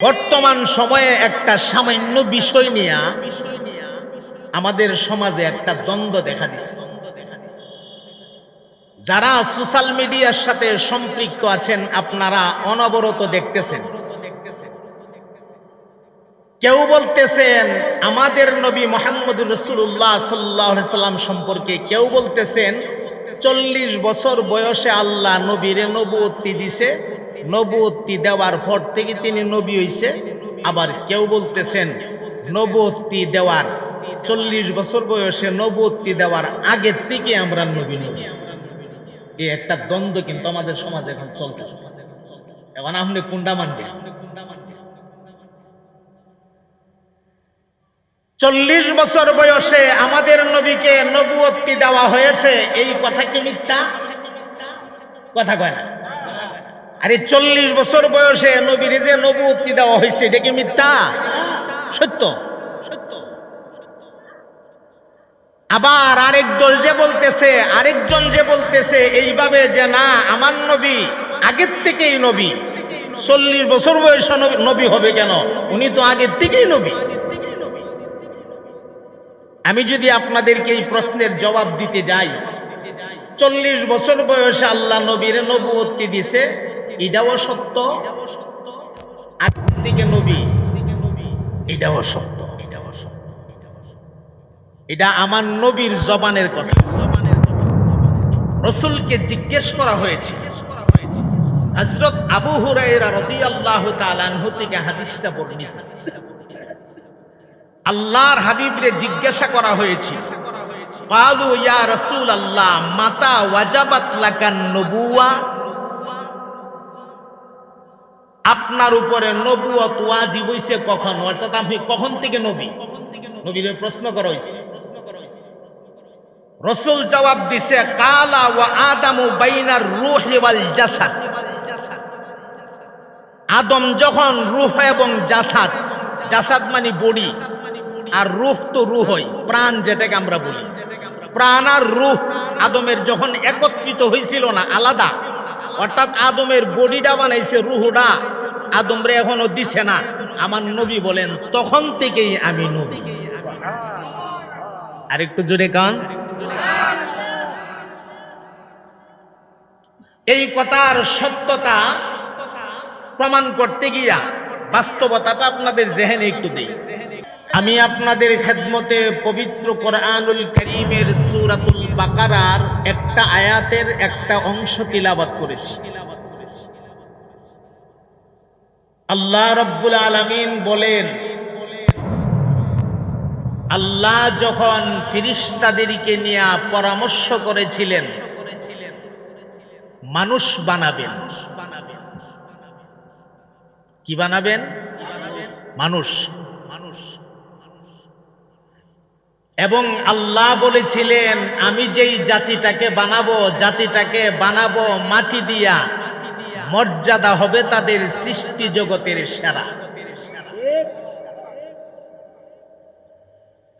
বর্তমান সময়ে একটা সামান্য বিষয় নিয়ে আমাদের সমাজে একটা দ্বন্দ্ব দেখা দিচ্ছে যারা সোশ্যাল মিডিয়ার সাথে সম্পৃক্ত আছেন, আপনারা অনবরত দেখতেছেন। কেউ বলতেছেন, আমাদের নবী মোহাম্মদ রসুল্লাহ সাল্লাহ সাল্লাম সম্পর্কে কেউ বলতেছেন, চল্লিশ বছর বয়সে আল্লাহ নবীরে নবুত্তি দিছে নবুত্তি দেওয়ার পর থেকে তিনি নবী হইছে। আবার কেউ বলতেছেন নবুত্তি দেওয়ার চল্লিশ বছর বয়সে নবুত্তি দেওয়ার আগের থেকে আমরা নবী নবী এই একটা দ্বন্দ্ব কিন্তু আমাদের সমাজে এখন চলতেছে। এখন আপনি কুন্ডা মানবেন? চল্লিশ বছর বয়সে আমাদের নবীকে নবুয়ত্তি দেওয়া হয়েছে, এই কথা কি মিথ্যা? কথা কয় না। আরে চল্লিশ বছর বয়সে নবীর যে নবুয়ত্তি দেওয়া হয়েছে, এটা কি মিথ্যা? সত্য সত্য আবার আরেক দল যে বলতেছে আরেকজন যে বলতেছে, এইভাবে যে না, আমার নবী, আগের থেকেই নবী। চল্লিশ বছর বয়সে নবী- হবে কেন? উনি তো আগের থেকেই নবী। আমি যদি আপনাদেরকে এই প্রশ্নের জবাব দিতে যাই, চল্লিশ বছর বয়সে আল্লাহ নবীর নবুয়ত্তি দিছে এটাও সত্য। আর দিকে নবী। এটাও সত্য। এটাও সত্য এটা আমার নবীর জবানের কথা। রসুলকে জিজ্ঞেস করা হয়েছে। হজরত আবু হুরাইরা রাদিয়াল্লাহু তাআলা আনহু থেকে হাদিসটা বর্ণিত। আল্লাহর হাবিবরে জিজ্ঞাসা করা হয়েছে। কালু ইয়া রসুল আল্লাহ মাতা ওয়াজাবাত লাকান নবুয়া আপনার উপরে নবুয়ত ওয়াজিব হইছে কখন? অর্থাৎ আপনি কখন থেকে নবী? নবীর প্রশ্ন করা হয়েছে রসুল জবাব দিছে, কালা ওয়া আদামু বাইনার রুহি ওয়াল জাসাদ। আদম যখন রুহ এবং জাসাদ জাসাদ মানে বডি, আর রুহ তো রুহই, প্রাণ যেটাকে আমরা বলি। প্রাণ আর রুহ আদমের যখন একত্রিত হয়েছিল না, আলাদা অর্থাৎ আদমের বডিটা বানাইছে, রুহটা। আদমরে এখনও দিছে না। আমার নবী বলেন, তখন থেকেই আমি নবী। আর একটু জোরে কান। এই কথার সত্যতা প্রমাণ করতে গিয়া বাস্তবতাটা আপনাদের জেহেনে একটু দেই। আমি আপনাদের খেদমতে পবিত্র কোরআনুল করিমের সুরাতুল বাকারার একটা আয়াতের একটা অংশ তিলাবাত করেছি। আল্লাহ রব্বুল আলামিন বলেন, আল্লাহ যখন ফিরিস্তাদেরকে নিয়ে পরামর্শ করেছিলেন, মানুষ বানাবেন। কি বানাবেন? মানুষ মানুষ। এবং আল্লাহ বলেছিলেন, আমি যেই জাতিটাকে বানাবো জাতিটাকে বানাবো মাটি দিয়া, মর্যাদা হবে তাদের সৃষ্টি জগতের সেরা।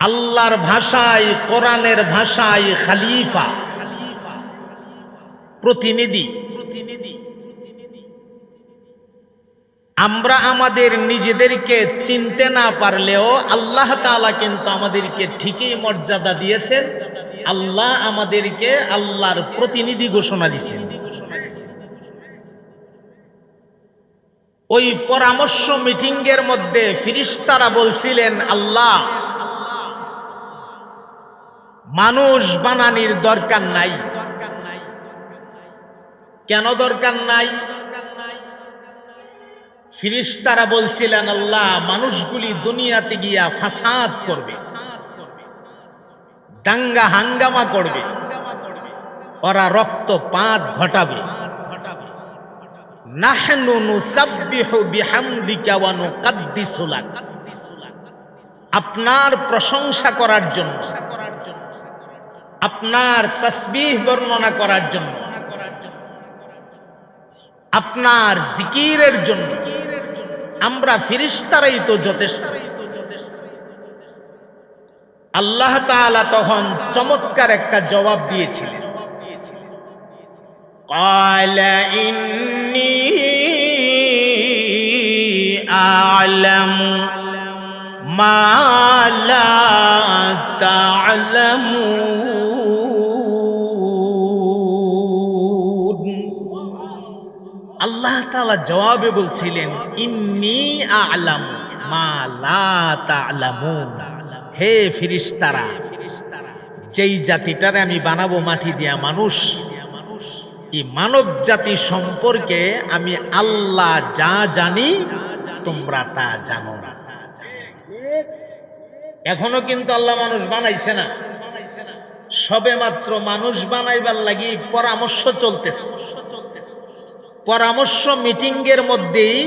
আল্লাহর ভাষায়, কোরআনের ভাষায় খালিফা, প্রতিনিধি। প্রতিনিধি আমরা আমাদের নিজেদেরকে চিনতে না পারলেও আল্লাহ তাআলা কিন্তু আমাদেরকে ঠিকই মর্যাদা দিয়েছেন। আল্লাহ আমাদেরকে আল্লাহর প্রতিনিধি ঘোষণা দিয়েছেন। ওই পরামর্শ মিটিং এর মধ্যে ফিরিস্তারা বলছিলেন, আল্লাহ, মানুষ বানানির দরকার নাই। কেন দরকার নাই দরকার নাই? ফিরিস্তারা বলছিলেন, আল্লাহ, মানুষগুলি দুনিয়াতে গিয়া ফাসাদ করবে, দাঙ্গা হাঙ্গামা করবে, ওরা রক্ত রক্তপাত ঘটাবে। আপনার প্রশংসা করার জন্য, আপনার তসবিহ বর্ণনা করার জন্য, আপনার জিকিরের জন্য আমরা ফিরিস্তারাই তো যথেষ্ট আল্লাহ তাআলা তখন চমৎকার একটা জবাব দিয়েছিলেন قال إني আ'লামু মা লা তা'লামুন আল্লাহ তালা জবাবে বলছিলেন, ইন্নী আলাম মা হে ফিরিস্তারা যেই জাতিটারে আমি বানাবো মাটি দিয়া মানুষ, এই মানব জাতি সম্পর্কে আমি আল্লাহ যা জানি, তোমরা তা জানো না। এখনও কিন্তু আল্লাহ মানুষ বানাইছে না। সবে মাত্র মানুষ বানাইবার লাগি পরামর্শ চলতেছে। পরামর্শ মিটিং এর মধ্যেই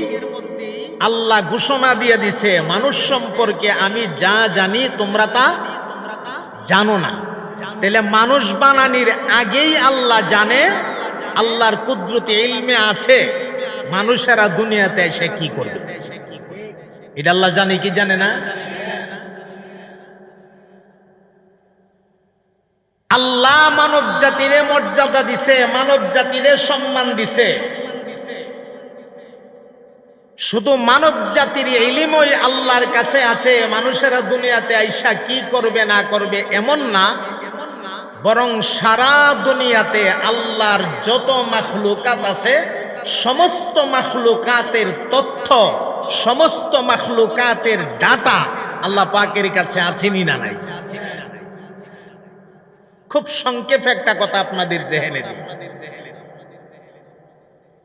আল্লাহ ঘোষণা দিয়ে দিছে, মানুষ সম্পর্কে আমি যা জানি তোমরা তা জানো না। তাহলে মানুষ বানানির আগেই আল্লাহ জানে আল্লাহর কুদরতি ইলমে আছে, মানুষেরা দুনিয়াতে এসে কি করবে? এটা আল্লাহ জানে, কি জানে না? আল্লাহ মানব জাতিরে মর্যাদা দিছে মানব জাতিরে সম্মান দিছে। শুধু মানব জাতির ইলিমই আল্লাহর কাছে আছে, মানুষেরা দুনিয়াতে আইসা কি করবে না করবে এমন না, বরং সারা দুনিয়াতে আল্লাহর যত মাখলুকাত আছে, সমস্ত মাখলুকাতের তথ্য, সমস্ত মাখলুকাতের ডাটা আল্লাহ পাকের কাছে আছেনি না নাই? খুব সংক্ষেপে একটা কথা আপনাদের জেহেনে দিই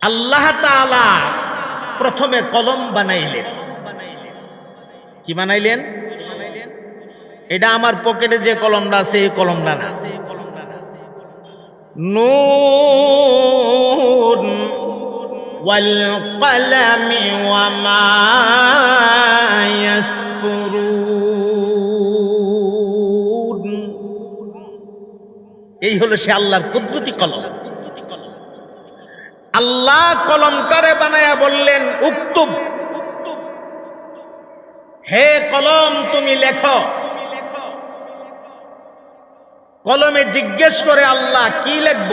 আল্লাহ তাআলা প্রথমে কলম বানাইলেন। কি বানাইলেন? এটা আমার পকেটে যে কলমটা আছে, এই কলমটা না। নূর ওয়াল কালামি ওয়া এই হলো সে আল্লাহর কুদরতি কলম। আল্লাহ কলমটারে বানায়া বললেন, উক্তুব। হে কলম, তুমি লেখো। কলমে জিজ্ঞেস করে আল্লাহ, কি লিখব?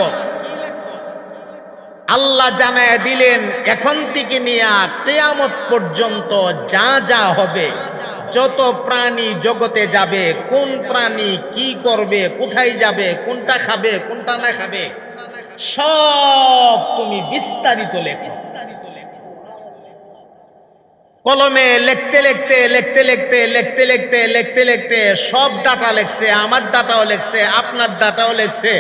আল্লাহ জানায় দিলেন, এখন থেকে নিয়ে কেয়ামত পর্যন্ত যা যা হবে, যত প্রাণী জগতে যাবে, কোন প্রাণী কি করবে, কোথায় যাবে, কোনটা খাবে, কোনটা না খাবে সব তুমি বিস্তারিত লেখো। কলমে লিখতে লিখতে লিখতে লিখতে লিখতে লিখতে লিখতে লিখতে সব ডাটা লেখছে, আমার ডাটাও লেখছে, আপনার ডাটাও লেখছে,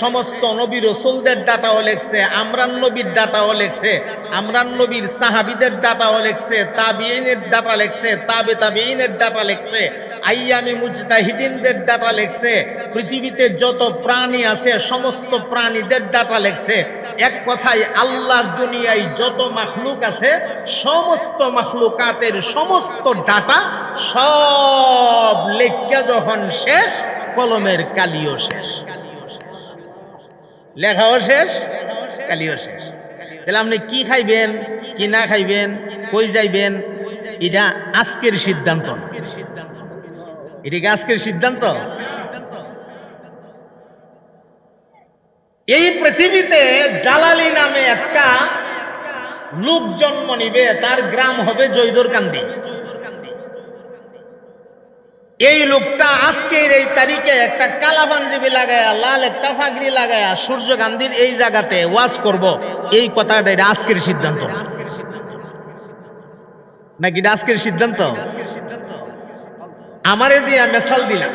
সমস্ত নবী রসুলদের ডাটাও লেখছে, আমরান নবীর ডাটাও লেখছে, আমরান নবীর সাহাবিদের ডাটাও লেখছে তাবিইনের ডাটা লেখছে, তাবে তাবিইনের ডাটা লেখছে, আইয়ামি মুজতাহিদিনদের ডাটা লেখছে, পৃথিবীতে যত প্রাণী আছে, সমস্ত প্রাণীদের ডাটা লেখছে এক কথায় আল্লাহর দুনিয়ায় যত মাখলুক আছে, সমস্ত মাখলুকাতের সমস্ত ডাটা সব লেখা যখন শেষ, কলমের কালিও শেষ। লেখাও শেষ, কালিও শেষ। তাহলে আপনি কি খাইবেন, কি না খাইবেন, কই যাইবেন, এটা আজকের সিদ্ধান্ত। এটা কি আজকের সিদ্ধান্ত? এই পৃথিবীতে জালালি নামে একটা লোক জন্ম নিবে, তার গ্রাম হবে জৈদরকান্দি এই লোকটা আজকের এই তারিখে একটা কালা পাঞ্জাবি লাগায়া, লাল একটা ফাগরি লাগায়া সূর্য গান্ধীর এই জায়গাতে ওয়াজ করব। এই কথাটা এটা আজকের সিদ্ধান্ত। নাকি আজকের সিদ্ধান্ত? আমারে দিয়া মেসাল দিলাম।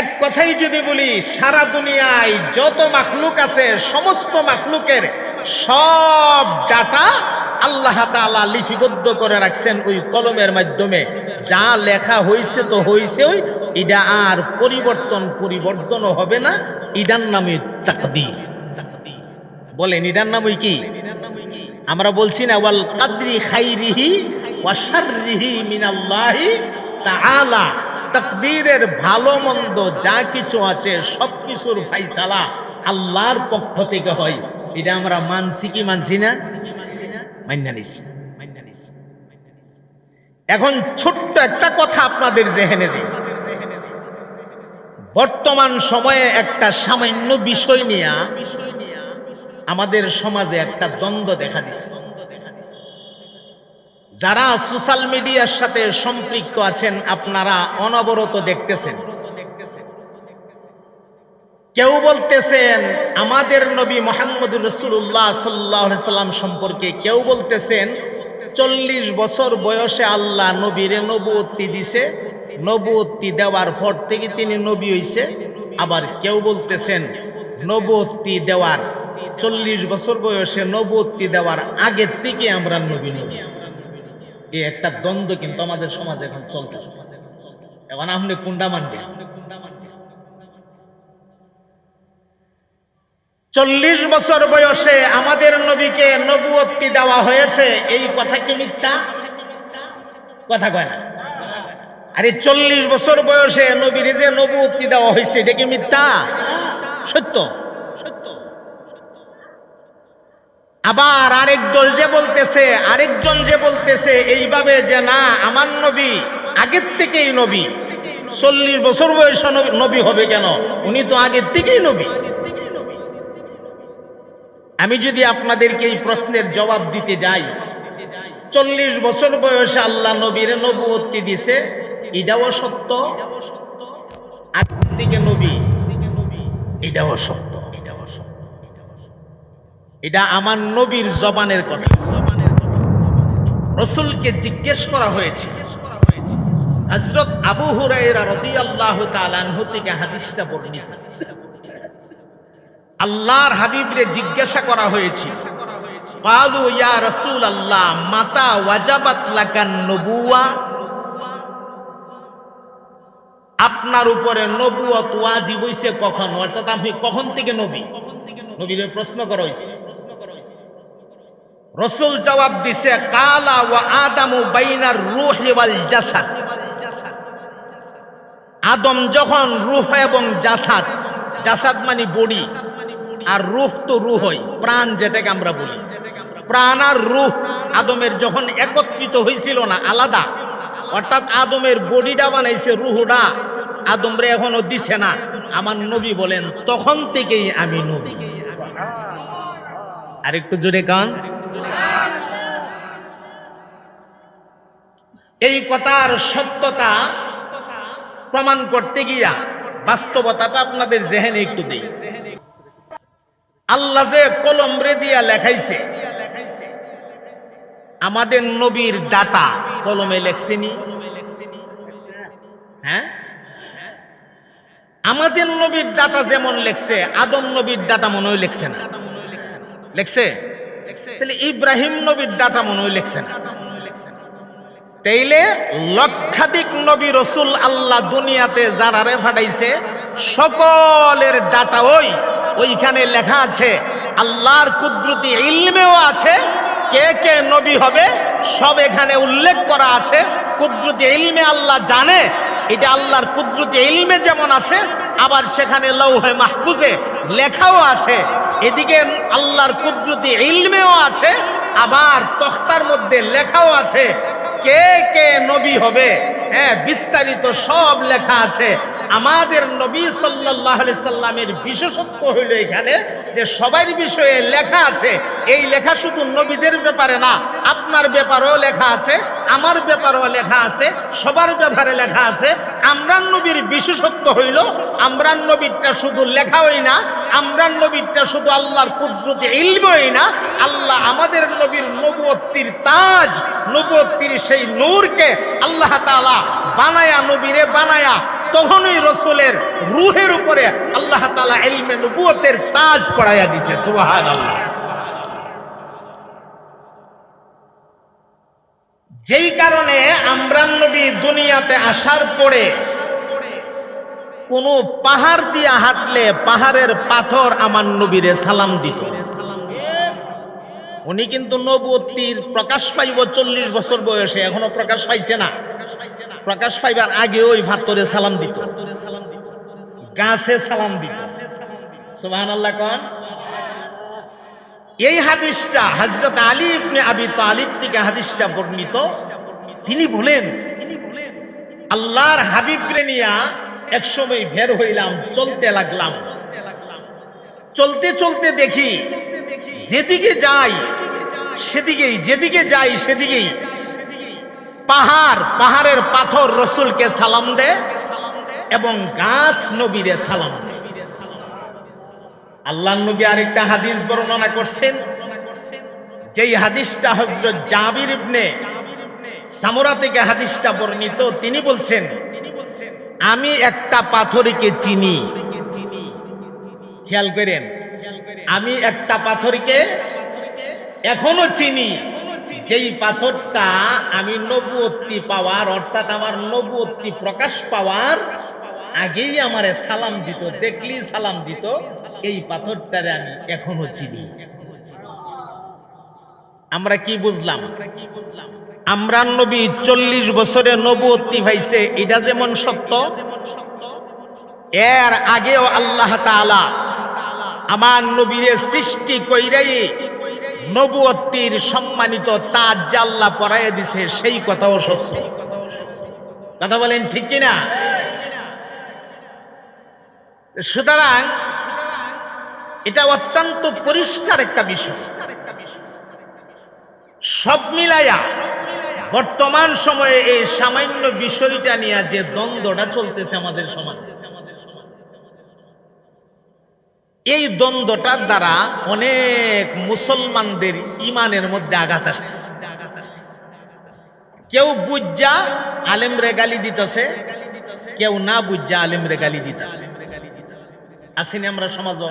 এক কথাই যদি বলি, সারা দুনিয়ায় যত মাখলুক আছে, সমস্ত মাখলুকের সব ডাটা আল্লাহ তাআলা লিপিবদ্ধ করে রাখছেন ওই কলমের মাধ্যমে। যা লেখা হয়েছে তো হয়েছে ওই এটা আর পরিবর্তন পরিবর্তনও হবে না। ইডার নামে তাকদির। বলেন ইডার নাম ওই কি? আমরা বলছি না, ওয়াল কাদরি খাইরিহি ওয়া শাররিহি মিনাল্লাহি তাআলা। তাকদীরের ভালো মন্দ যা কিছু আছে সব কিছুর ফাইসালা আল্লাহর পক্ষ থেকে হয়। এটা আমরা মানছি কি মানছি না? এখন ছোট্ট একটা কথা আপনাদের জেহেনে দিই। বর্তমান সময়ে একটা সামান্য বিষয় নিয়ে আমাদের সমাজে একটা দ্বন্দ্ব দেখা দিচ্ছে। যারা সোশ্যাল মিডিয়ার সাথে সম্পৃক্ত আছেন, আপনারা অনবরত দেখতেছেন। কেউ বলতেছেন, আমাদের নবী মোহাম্মদুর রসুল্লাহ সাল্লাহ সাল্লাম সম্পর্কে কেউ বলতেছেন, চল্লিশ বছর বয়সে আল্লাহ নবীরে নবুত্তি দিছে নবুত্তি দেওয়ার পর থেকে তিনি নবী হইছে। আবার কেউ বলতেছেন নবুত্তি দেওয়ার, চল্লিশ বছর বয়সে নবুত্তি দেওয়ার আগের থেকে আমরা নবী নবী এই একটা দ্বন্দ্ব কিন্তু আমাদের সমাজে এখন চলতেছে। এখন আপনি কুন্ডা মানবেন? চল্লিশ বছর বয়সে আমাদের নবীকে নবুয়ত্তি দেওয়া হয়েছে, এই কথা কি মিথ্যা? কথা কয় না। আরে চল্লিশ বছর বয়সে নবীর যে নবুয়ত্তি দেওয়া হয়েছে, এটা কি মিথ্যা? সত্য সত্য। আবার আরেক দল যে বলতেছে, আরেকজন যে বলতেছে, এইভাবে যে না, আমার নবী, আগের থেকেই নবী। চল্লিশ বছর বয়সে নবী- হবে কেন? উনি তো আগের থেকেই নবী। আমি যদি আপনাদেরকে এই প্রশ্নের জবাব দিতে যাই, চল্লিশ বছর বয়সে আল্লাহ নবীর নবুয়ত্তি দিছে, এটাও সত্য? আগের দিকে নবী? এটাও সত্য। এটা আমার নবীর জবানের কথা। রসুলকে জিজ্ঞেস করা হয়েছে। হজরত আবু থেকে আল্লাহর হাবিবরে জিজ্ঞাসা করা হয়েছে। রসুল আল্লাহ মাতা নবুয়া আপনার উপরে নবুয়ত ওয়াজিব হইছে কখন? অর্থাৎ আপনি কখন থেকে নবী? নবীর প্রশ্ন করা হয়েছে রসুল জবাব দিছে, কালা ওয়া আদামু বাইনার রুহি ওয়াল জাসাদ। আদম যখন রুহ এবং জাসাদ জাসাদ মানে বডি, আর রুহ তো রুহই, প্রাণ যেটাকে আমরা বলি। প্রাণ আর রুহ আদমের যখন একত্রিত হয়েছিল না, আলাদা, অর্থাৎ আদমের বডিটা বানাইছে রুহটা আদমরে এখনও দিছে না। আমার নবী বলেন, তখন থেকেই আমি নবী। আর একটু জোরে কান এই কথার সত্যতা প্রমাণ করতে গিয়া বাস্তবতাটা আপনাদের জেহেনে একটু দেই। আল্লাহ যে কলম রে দিয়া লেখাইছে, আমাদের নবীর ডাটা কলমে লেখছেনি। হ্যাঁ? আমাদের নবীর ডাটা যেমন লেখছে, আদম নবীর ডাটা মনে হয় লেখছে না। লেখছে? তাহলে ইব্রাহিম নবীর ডাটা মনে হয় লেখছে না। তাইলে লক্ষাধিক নবী রসুল আল্লাহ দুনিয়াতে যারারে ফাটাইছে, সকলের ডাটা ওই, ওইখানে লেখা আছে, আল্লাহর কুদরতি ইলমেও আছে কে কে নবী হবে, সব এখানে উল্লেখ করা আছে। কুদরতি ইলমে আল্লাহ জানে, এটা আল্লাহর কুদরতি ইলমে যেমন আছে, আবার সেখানে লৌহে মাহফুজে লেখাও আছে। এদিকে আল্লাহর কুদরতি ইলমেও আছে, আবার তখতার মধ্যে লেখাও আছে। কে কে নবী হবে হ্যাঁ বিস্তারিত সব লেখা আছে। আমাদের নবী সাল্লাহ সাল্লামের বিশেষত্ব হইল এখানে যে সবার বিষয়ে লেখা আছে, এই লেখা শুধু নবীদের ব্যাপারে না, আপনার ব্যাপারেও লেখা আছে, আমার ব্যাপারেও লেখা আছে, সবার ব্যাপারে লেখা আছে। আমরান নবীর বিশেষত্ব হইল আমরান নবীরটা শুধু লেখাই না আমরান নবীরটা শুধু আল্লাহর কুদরতি ইলমই না, আল্লাহ আমাদের নবীর নবুয়ত্তির তাজ নবুয়ত্তির সেই নূরকে আল্লাহ তাআলা বানায়া, নবীরে বানায়া তখনই রসুলের রুহের উপরে আল্লাহ তালা এলমে নবুয়তের তাজ পড়াইয়া দিছে সুবাহান আল্লাহ যেই কারণে আমরান নবী দুনিয়াতে আসার পরে কোন পাহাড় দিয়া হাঁটলে পাহাড়ের পাথর আমার নবীরে সালাম দিত। উনি কিন্তু নবতির প্রকাশ পাইব চল্লিশ বছর বয়সে, এখনও প্রকাশ পাইছে না। প্রকাশ পাইবার আগে ওই ভাত্তরে সালাম দিত। গাছে সালাম দিত। সুবাহ আল্লাহ কন? এই হাদিসটা হজরত আলী ইবনে আবি তালিব থেকে হাদিসটা বর্ণিত। তিনি বলেন তিনি বলেন আল্লাহর হাবিবরে নিয়া একসময় বের হইলাম, চলতে লাগলাম। চলতে চলতে দেখি, যেদিকে যাই, সেদিকেই, যেদিকে যাই, সেদিকেই পাহাড়, পাহাড়ের পাথর রসুলকে সালাম দে এবং গাছ নবীরে সালাম দে। আল্লাহ নবী আরেকটা হাদিস বর্ণনা করছেন। যেই হাদিসটা হজরত জাবির ইবনে সামরা থেকে হাদিসটা বর্ণিত, তিনি বলছেন, আমি একটা পাথরকে চিনি। খেয়াল করেন, আমি একটা পাথরকে এখনও চিনি। যেই পাথরটা আমি নবুয়ত্তি পাওয়ার, অর্থাৎ আমার নবুয়ত্তি প্রকাশ পাওয়ার, আগেই আমারে সালাম দিত দেখলি সালাম দিত, এই পাথরটারে আমি এখনও চিনি। আমরা কি বুঝলাম? আমরা নবী চল্লিশ বছরে নবুয়ত্তি পাইছে, এটা যেমন সত্য, এর আগেও আল্লাহ তাআলা আমার নবীরে সৃষ্টি কইরাই নবুয়ত্তির সম্মানিত তাজ জাল্লা পরাইয়া দিছে, সেই কথাও সত্য। কথা বলেন ঠিক কিনা? সুতরাং এটা অত্যন্ত পরিষ্কার একটা বিষয়। সব মিলাইয়া বর্তমান সময়ে এই সামান্য বিষয়টা নিয়ে যে দ্বন্দ্বটা চলতেছে আমাদের সমাজে এই দ্বন্দ্বটার দ্বারা অনেক মুসলমানদের ইমানের মধ্যে আঘাত আসতেছে। কেউ বুজ্জা আলেম রে গালি দিতেছে, কেউ না বুজ্জা আলেম রে গালি দিতেছে। আসিনি আমরা সমাজ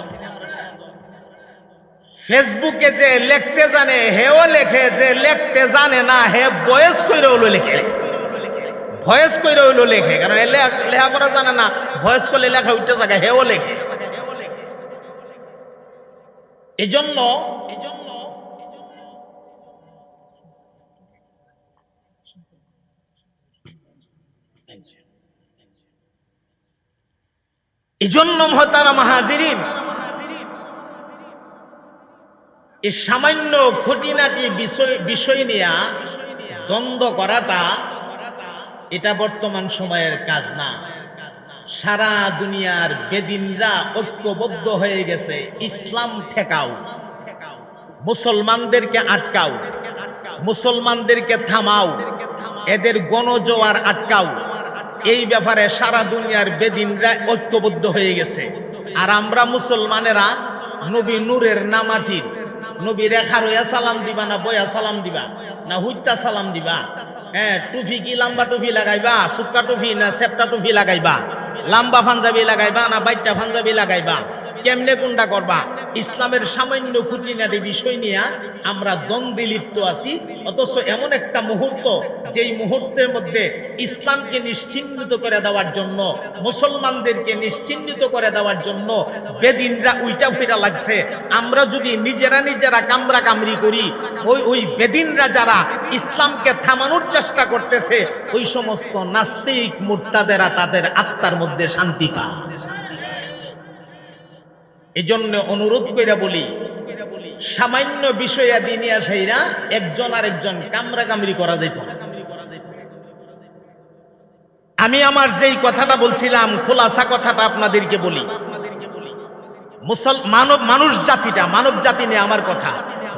ফেসবুকে যে লিখতে জানে, হেও লেখে, যে লিখতে জানে না, হে বয়স কইরে হলো লেখে। ভয়েস কইরে হইল লেখে, কারণ লেখা- লেখাপড়া জানে না ভয়েস করলে লেখা উঠতে জায়গা হেও লেখে। এজন্য এজন্য এজন্য মহতারা মাহাজিরিন এই সামান্য খুঁটিনাটি বিষয় বিষয় নিয়ে দ্বন্দ্ব করাটা এটা বর্তমান সময়ের কাজ না। সারা দুনিয়ার বেদিনরা ঐক্যবদ্ধ হয়ে গেছে। ইসলাম ঠেকাও। মুসলমানদেরকে আটকাও। মুসলমানদেরকে থামাও। এদের গণজোয়ার আটকাও। এই ব্যাপারে সারা দুনিয়ার বেদিনরা ঐক্যবদ্ধ হয়ে গেছে। আর আমরা মুসলমানেরা নবী নূরের নামাটির। নবী রেখা রইয়া সালাম দিবা না বয়া সালাম দিবা? না হুইতা সালাম দিবা? হ্যাঁ টুফি কি লম্বা টুফি লাগাইবা? সুক্কা টুফি না সেপটা টুফি লাগাইবা? লম্বা ফাঞ্জাবি লাগাইবা না বাইটটা ফাঞ্জাবি লাগাইবা? কেমনে কোনটা করবা? ইসলামের সামান্য খুঁটিনাটি বিষয় নিয়ে আমরা দ্বন্দ্বে লিপ্ত আছি। অথচ এমন একটা মুহূর্ত, যেই মুহূর্তের মধ্যে ইসলামকে নিশ্চিহ্নিত করে দেওয়ার জন্য, মুসলমানদেরকে নিশ্চিহ্নিত করে দেওয়ার জন্য বেদিনরা উইটা ফিরা লাগছে। আমরা যদি নিজেরা নিজেরা কামরা কামড়ি করি, ওই ওই বেদিনরা যারা ইসলামকে থামানোর চেষ্টা করতেছে, ওই সমস্ত নাস্তিক মুর্তাদেরা তাদের আত্মার মধ্যে শান্তি পায়। এজন্য অনুরোধ কইরা বলি, সামান্য বিষয়া দিনিয়া সেইরা একজন আর একজন কামরা কামড়ি করা যেত আমি আমার যেই কথাটা বলছিলাম, খোলাসা কথাটা আপনাদেরকে বলি। মুসল, মানব, মানুষ জাতিটা, মানব জাতি নিয়ে আমার কথা।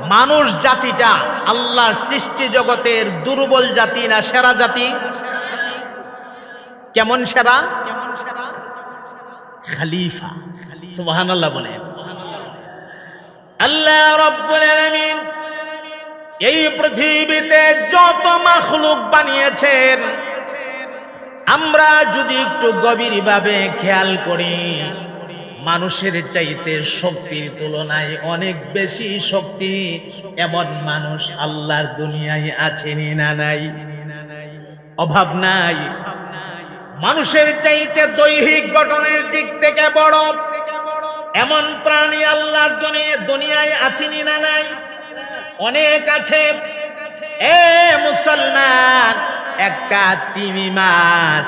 মানুষ জাতিটা আল্লাহর সৃষ্টি জগতের দুর্বল জাতি না সেরা জাতি? কেমন সেরা কেমন সেরা? খালিফা। সুবহানাল্লাহ বলে। আল্লাহ রাব্বুল এই পৃথিবীতে যত মাখলুক বানিয়েছেন, আমরা যদি একটু গভীরভাবে খেয়াল করি, মানুষের চাইতে শক্তির তুলনায় অনেক বেশি শক্তি এমন মানুষ আল্লাহর দুনিয়ায় আছেনি না নাই? অভাব নাই? মানুষের চাইতে দৈহিক গঠনের দিক থেকে বড় এমন প্রাণী আল্লাহর দুনিয়া দুনিয়ায় আছেনি না নাই? অনেক আছে। এ মুসলমান, একটা তিমি মাছ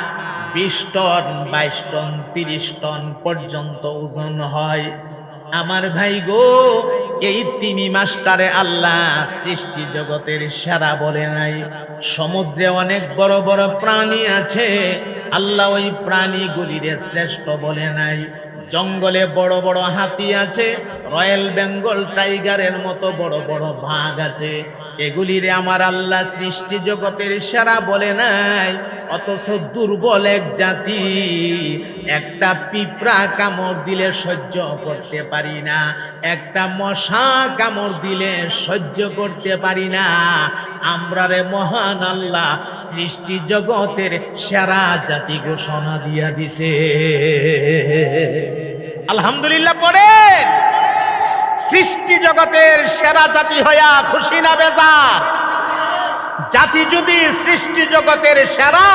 বিশ টন, বাইশ টন, তিরিশ টন পর্যন্ত ওজন হয়। আমার ভাই গো, এই তিমি মাস্টারে আল্লাহ সৃষ্টি জগতের সেরা বলে নাই। সমুদ্রে অনেক বড় বড় প্রাণী আছে। আল্লাহ ওই প্রাণীগুলিরে শ্রেষ্ঠ বলে নাই। জঙ্গলে বড় বড় হাতি আছে রয়্যাল বেঙ্গল টাইগারের মতো বড় বড় বাঘ আছে। এগুলিরে আমার আল্লাহ সৃষ্টি জগতের সেরা বলে নাই, অথচ দুর্বল এক জাতি। একটা পিঁপড়া কামড় দিলে সহ্য করতে পারি না, একটা মশা কামড় দিলে সহ্য করতে পারি না। আমরা রে মহান আল্লাহ সৃষ্টি জগতের সেরা জাতি ঘোষণা দিয়া দিছে। আলহামদুলিল্লাহ পড়েন সৃষ্টি জগতের সেরা জাতি হইয়া খুশি না বেজার জাতি যদি সৃষ্টি জগতের সেরা,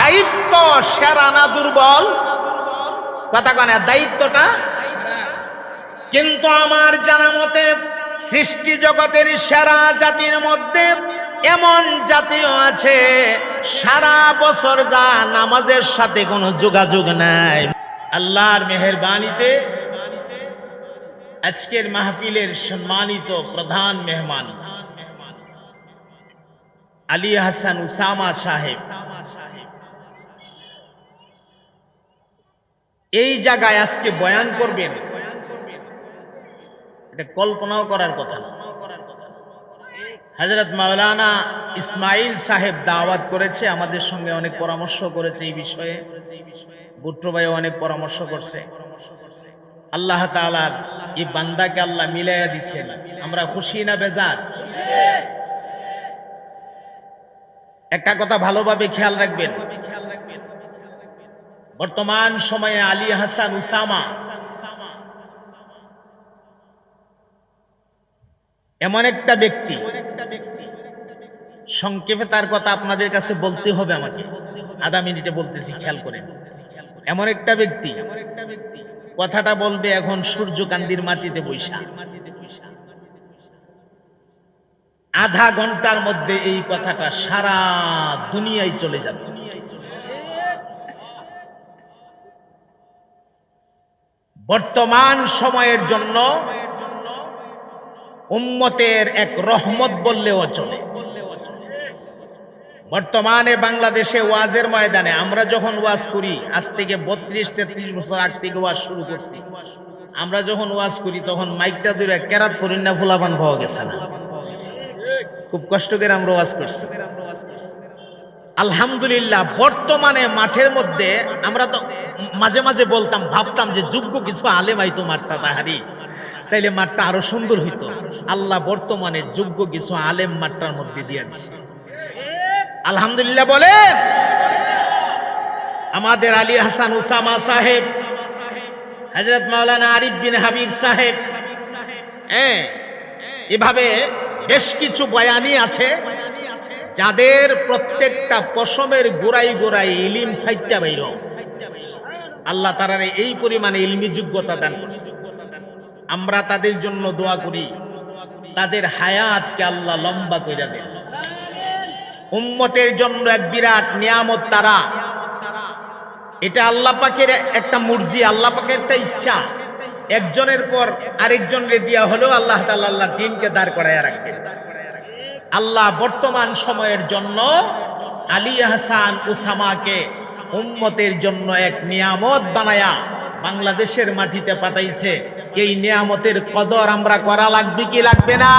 দায়িত্ব সেরা না দুর্বল? কথা কনে দায়িত্বটা? কিন্তু আমার জানা মতে, সৃষ্টি জগতের সেরা জাতির মধ্যে এমন জাতীয় আছে, সারা বছর যা নামাজের সাথে কোনো যোগাযোগ নাই। আল্লাহর মেহরবানিতে আজকের মাহফিলের সম্মানিত প্রধান মেহমান আলী হাসান উসামা সাহেব। এই জায়গায় আজকে বয়ান করবেন। এটা কল্পনাও করার কথা না। হজরত মাওলানা ইসমাইল সাহেব দাওয়াত করেছে, আমাদের সঙ্গে অনেক পরামর্শ করেছে এই বিষয়ে। বুট্টু ভাই অনেক পরামর্শ করছে। আল্লাহ তাআলার এই বান্দাকে আল্লাহ মিলাইয়া দিছেন। আমরা খুশি না বেজার? একটা কথা ভালোভাবে খেয়াল রাখবেন। বর্তমান সময়ে আলী হাসান উসামা এমন একটা ব্যক্তি, সংক্ষেপে তার কথা আপনাদের কাছে বলতে হবে আমাকে। আধা মিনিটে বলতেছি, খেয়াল করেন। এমন একটা ব্যক্তি কথাটা বলবে এখন সূর্যকান্দির মাটিতে বৈশা। আধা ঘণ্টার মধ্যে এই কথাটা সারা দুনিয়ায় চলে যাবে। বর্তমান সময়ের জন্য উম্মতের এক রহমত বললেও চলে। বর্তমানে বাংলাদেশে ওয়াজের ময়দানে আমরা যখন ওয়াজ করি, আজ থেকে বত্রিশ, তেত্রিশ বছর আগ থেকে ওয়াজ শুরু করছি। আমরা যখন ওয়াজ করি, তখন মাইকটা দূরে কেরাত করিন না ফুলাপান পাওয়া গেছে না। খুব কষ্ট করে আমরা ওয়াজ করছি। আলহামদুলিল্লাহ, বর্তমানে মাঠের মধ্যে আমরা তো মাঝে মাঝে বলতাম, ভাবতাম যে যোগ্য কিছু আলেম আইতো মাঠটা তাহারি তাইলে মাঠটা আরও সুন্দর হইতো। আল্লাহ বর্তমানে যোগ্য কিছু আলেম মাঠটার মধ্যে দিয়ে দিছে। আলহামদুলিল্লাহ বলেন। আমাদের আলী হাসান উসামা সাহেব হজরত মাওলানা আরিফ বিন হাবিব সাহেব হ্যাঁ এভাবে বেশ কিছু বয়ানি আছে যাদের প্রত্যেকটা পশমের গোড়াই গোড়াই ইলিম ফাইটটা বাইর। আল্লাহ তারারে এই পরিমাণে ইলমি যোগ্যতা দান আমরা তাদের জন্য দোয়া করি। তাদের হায়াতকে আল্লাহ লম্বা করে দেন। উম্মতের জন্য এক বিরাট নিয়ামত তারা। এটা আল্লাহ পাকের একটা মুরজি, আল্লাহ পাকের একটা ইচ্ছা। একজনের পর আরেকজন রে দিয়া হলেও আল্লাহ তাআলা আল্লাহ দিনকে দাঁড় করাইয়া রাখবেন। আল্লাহ বর্তমান সময়ের জন্য আলী হাসান উসামাকে উম্মতের জন্য এক নিয়ামত বানায়া বাংলাদেশের মাটিতে পাঠাইছে। এই নিয়ামতের কদর আমরা করা লাগবে কি লাগবে না?